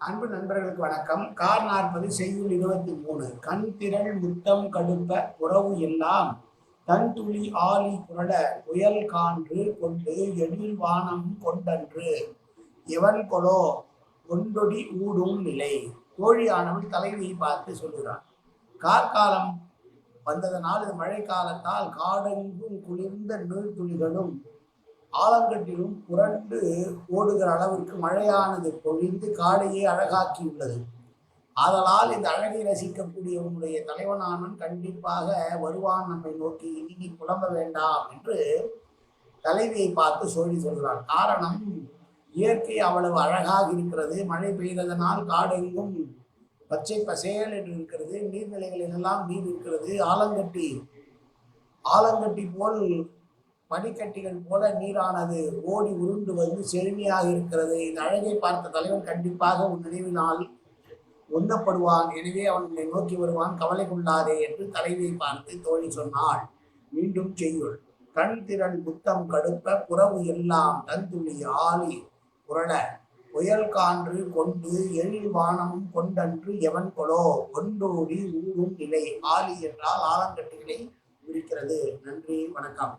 அன்பு நண்பர்களுக்கு வணக்கம். கார் நாற்பது செய்யுள் இருபத்தி மூணு. கண் திரள் முத்தம் கடுப்ப உறவு எல்லாம் தன் துளி ஆலி புரட புயல் கான்று கொண்டு எழில் வானம் கொண்டன்று. எவன் கொலோ ஒன்றொடி ஊடும் நிலை. கோழியானவன் தலைவியை பார்த்து சொல்கிறான் கார்காலம் வந்ததனால் மழைக்காலத்தால் காடெங்கும் குளிர்ந்த நீர்த்துளிகளும் ஆலங்கட்டிலும் புரண்டு ஓடுகிற அளவிற்கு மழையானது பொழிந்து காடையே அழகாக்கியுள்ளது. ஆதலால் இந்த அழகை ரசிக்கக்கூடிய உன்னுடைய தலைவனானன் கண்டிப்பாக வருவான் நம்மை நோக்கி இனி புலம்ப வேண்டாம் என்று தலைவியை பார்த்து சொல்லி சொல்கிறான். காரணம் இயற்கை அவ்வளவு அழகாக இருக்கிறது. மழை பெய்ததனால் காடெங்கும் பச்சை பசேல் என்று இருக்கிறது. நீர்நிலைகளில் எல்லாம் நீர் இருக்கிறது. ஆலங்கட்டி ஆலங்கட்டி போல் பனிக்கட்டிகள் போல நீரானது ஓடி உருண்டு வந்து செழுமையாக இருக்கிறது. இந்த அழகை பார்த்த தலைவன் கண்டிப்பாக உன் நினைவினால் ஒந்தப்படுவான் எனவே அவன் உன்னை நோக்கி வருவான். கவலை கொள்ளாதே என்று தலைவியை பார்த்து தோழி சொன்னாள். மீண்டும் செய்யுள். கண் திறன் புத்தம் கடுப்ப புறவு எல்லாம் தந்துளி ஆளி புரள. புயல் கான்று கொண்டு எழில் வானமும் கொண்டன்று எவன் கொலோ? கொண்டோடி ஊரும் நிலை. ஆலி என்றால் ஆலங்கட்டுகளை குறிக்கிறது நன்றி. வணக்கம்.